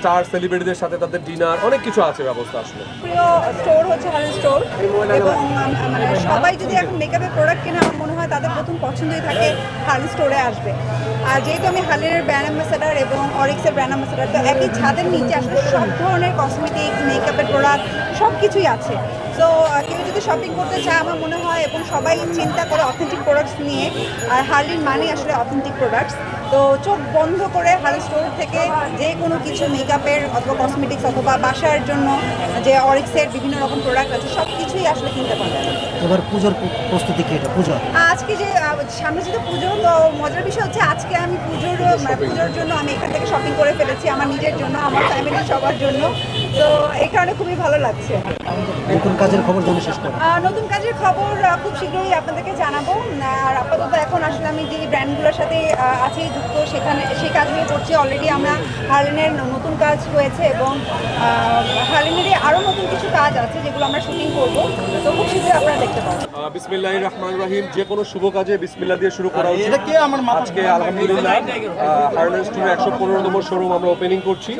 Star সেলিব্রিটিদের সাথে তাদের dinner, অনেক কিছু আছে ব্যবস্থা আসলে। প্রিয় স্টোর হচ্ছে হালের স্টোর, এবং মানে সবাই যদি এখন মেকআপের প্রোডাক্ট কেনে, আমার মনে হয় তাদের প্রথম পছন্দই থাকে হাল স্টোরে আসবে। আর যেহেতু আমি হালের ব্র্যান্ড অ্যাম্বাসেডার এবং অরিক্সের ব্র্যান্ড অ্যাম্বাসেডার তো একই ছাদের নিচে আসলে সব ধরনের কসমেটিক্স মেকআপের প্রোডাক্ট সব কিছুই আছে। তো কেউ যদি শপিং করতে চায়, আমার মনে হয়, এবং সবাই চিন্তা করে অথেন্টিক প্রোডাক্টস নিয়ে, আর হার্লির মানে আসলে অথেন্টিক প্রোডাক্টস তো চোখ বন্ধ করে হাল স্টোর থেকে যে কোনো কিছু মেকআপের অথবা কসমেটিক্স অথবা বাসার জন্য যে অরিক্সের বিভিন্ন রকম প্রোডাক্ট আছে সব কিছুই আসলে কিনতে পারবেন এবার পুজোর প্রস্তুতি কি এটা? পুজো? আজকে যে সামনে যেহেতু পুজো তো মজার বিষয় হচ্ছে আজকে আমি পুজোর মানে পুজোর জন্য আমি এখান থেকে শপিং করে ফেলেছি আমার নিজের জন্য আমার ফ্যামিলির সবার জন্য। তো এই কারণে খুবই ভালো লাগছে। নতুন কাজের খবর জানে শেষ করে। নতুন কাজের খবর খুব শীঘ্রই আপনাদেরকে জানাব। আর আপাতত এখন আসলে আমি যে ব্র্যান্ডগুলোর সাথে আছি যুক্ত সেখানে সেই কাজগুলো করছি। অলরেডি আমরা হার্লেনের নতুন কাজ হয়েছে এবং হার্লেনেরই আরও নতুন কিছু কাজ আছে যেগুলো আমরা শুটিং করব। তো খুব শীঘ্রই আপনারা দেখতে পাবেন। বিসমিল্লাহ রহমান রহিম। যে কোনো শুভ কাজে বিসমিল্লাহ দিয়ে শুরু করা উচিত। আজকে আলহামদুলিল্লাহ হার্লেন স্টোরের একশো পনেরোতম শোরুম আমরা ওপেনিং করছি।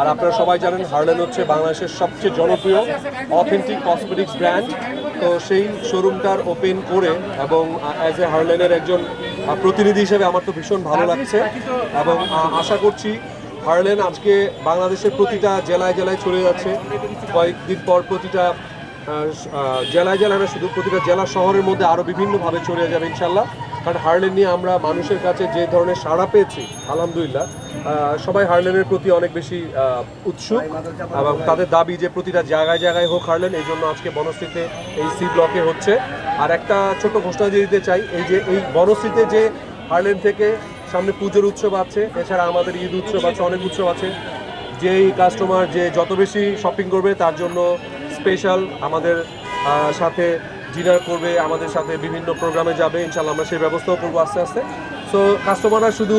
আর আপনারা সবাই জানেন হার্লেন হচ্ছে বাংলাদেশের সবচেয়ে জনপ্রিয় অথেন্টিক কসমেটিক্স ব্র্যান্ড তো সেই শোরুমটার ওপেন করে এবং অ্যাজ এ হার্লেনের একজন প্রতিনিধি হিসেবে আমার তো ভীষণ ভালো লাগছে। এবং আশা করছি হার্লেন আজকে বাংলাদেশের প্রতিটা জেলায় জেলায় চলে যাচ্ছে। কয়েকদিন পর প্রতিটা জেলায় জেলায় না, শুধু প্রতিটা জেলা শহরের মধ্যে আরও বিভিন্নভাবে ছড়িয়ে যাবে ইনশাল্লাহ কারণ হার্লেন নিয়ে আমরা মানুষের কাছে যে ধরনের সাড়া পেয়েছি, আলহামদুলিল্লাহ সবাই হার্লেনের প্রতি অনেক বেশি উৎসুক এবং তাদের দাবি যে প্রতিটা জায়গায় জায়গায় হোক হার্লেন, এই জন্য আজকে বনশ্রীতে এই সি ব্লকে হচ্ছে। আর একটা ছোট ঘোষণা দিয়ে দিতে চাই, এই যে এই বনশ্রীতে যে হার্লেন থেকে সামনে পুজোর উৎসব আছে, এছাড়া আমাদের ঈদ উৎসব আছে, অনেক উৎসব আছে, যেই কাস্টমার যে যত বেশি শপিং করবে, তার জন্য স্পেশাল আমাদের সাথে ডিনার করবে, আমাদের সাথে বিভিন্ন প্রোগ্রামে যাবে ইনশাল্লাহ আমরা সেই ব্যবস্থাও করব আস্তে আস্তে। সো কাস্টমাররা শুধু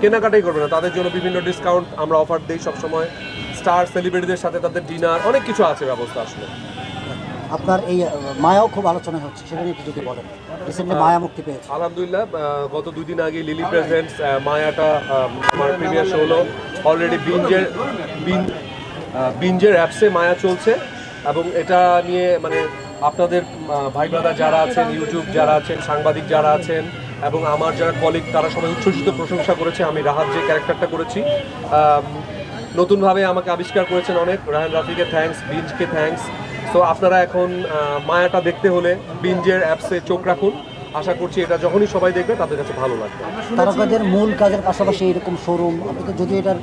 কেনাকাটাই করবে না তাদের জন্য বিভিন্ন ডিসকাউন্ট আমরা অফার দিই সবসময়। স্টার সেলিব্রিটিদের সাথে তাদের ডিনার অনেক কিছু আছে ব্যবস্থা আসলে। আপনার এই মায়াও খুব আলোচনা হচ্ছে সেটা নিয়ে একটু যদি বলেন। রিসেন্টলি মায়া মুক্তি পেয়েছে। আলহামদুলিল্লাহ গত দুই দিন আগে লিলি প্রেজেন্টস মায়াটা আম, আমার প্রিমিয়ার শো হলো। অলরেডি বিঞ্জের বিঞ্জের অ্যাপসে মায়া চলছে। এবং এটা নিয়ে মানে আপনাদের ভাই ব্রাদার যারা আছেন ইউটিউব যারা আছেন সাংবাদিক যারা আছেন এবং আমার যারা কলিগ তারা সবাই উচ্ছ্বসিত প্রশংসা করেছে। আমি রাহাত যে ক্যারেক্টারটা করেছি নতুনভাবে আমাকে আবিষ্কার করেছেন অনেক। রায়ন রাফিকে থ্যাংকস বিঞ্জকে থ্যাংকস সো আপনারা এখন মায়াটা দেখতে হলে বিঞ্জের অ্যাপসে চোখ রাখুন। আশা করছি এটা যখনই সবাই দেখবে, তাদের কাছে ভালো লাগবে। তারকাদের মূল কাজের পাশাপাশি এরকম শোরুম যদি এটার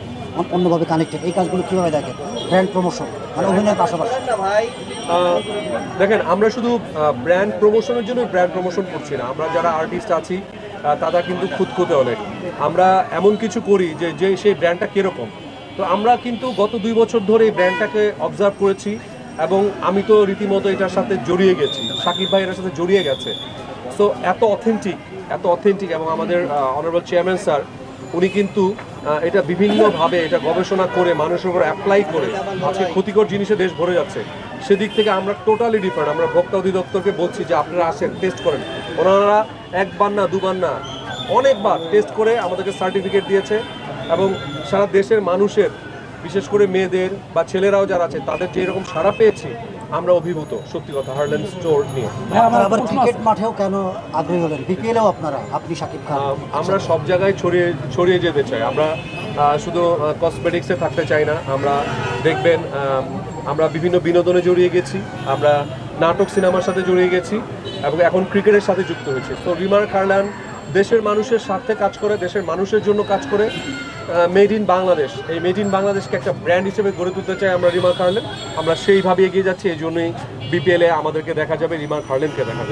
অন্যভাবে কানেক্টেড এই কাজগুলো কীভাবে দেখেন ব্র্যান্ড প্রমোশন মানে অভিনয়ের পাশাপাশি। দেখেন, আমরা শুধু ব্র্যান্ড প্রমোশনের জন্য ব্র্যান্ড প্রমোশন করছি না। আমরা যারা আর্টিস্ট আছি তারা কিন্তু খুঁতখুঁতে অনেক। আমরা এমন কিছু করি যে যে সেই ব্র্যান্ডটা কীরকম। তো আমরা কিন্তু গত দুই বছর ধরে এই ব্র্যান্ডটাকে অবজার্ভ করেছি এবং আমি তো রীতিমতো এটার সাথে জড়িয়ে গেছি। সাকিব ভাই এটার সাথে জড়িয়ে গেছে। সো এত অথেন্টিক এত অথেন্টিক এবং আমাদের অনারেবল চেয়ারম্যান স্যার উনি কিন্তু এটা বিভিন্নভাবে এটা গবেষণা করে, মানুষের উপর অ্যাপ্লাই করে, আজকে ক্ষতিকর জিনিসে দেশ ভরে যাচ্ছে। সেদিক থেকে আমরা টোটালি ডিফারেন্ট আমরা ভোক্তা অধিদপ্তরকে বলছি যে আপনারা আসেন টেস্ট করেন। ওনারা একবার না, দুবার না, অনেকবার টেস্ট করে আমাদেরকে সার্টিফিকেট দিয়েছে এবং সারা দেশের মানুষের, বিশেষ করে মেয়েদের বা ছেলেরাও যারা আছে, তাদের যে এরকম সাড়া পেয়েছি আমরা অভিভূত সত্যি কথা হার্লেন স্টোর নিয়ে। আবার ক্রিকেট মাঠেও কেন আগ্রহী হলেন? বিপিএলেও আপনারা আপনি শাকিব খান। আমরা সব জায়গায় ছড়িয়ে ছড়িয়ে যেতে চাই। আমরা শুধু কসমেটিক্সে থাকতে চাই না। আমরা দেখবেন আমরা বিভিন্ন বিনোদনে জড়িয়ে গেছি। আমরা নাটক সিনেমার সাথে জড়িয়ে গেছি এবং এখন ক্রিকেটের সাথে যুক্ত হয়েছে। তো রিমার কার্লান দেশের মানুষের স্বার্থে কাজ করে দেশের মানুষের জন্য কাজ করে। Made in Bangladesh. এই মেড ইন বাংলাদেশকে একটা ব্র্যান্ড হিসেবে গড়ে তুলতে চাই আমরা রিমার কার্লেন আমরা সেইভাবে এগিয়ে যাচ্ছি, এই জন্যই বিপিএলে আমাদেরকে দেখা যাবে রিমার কার্লেনকে দেখা যাবে।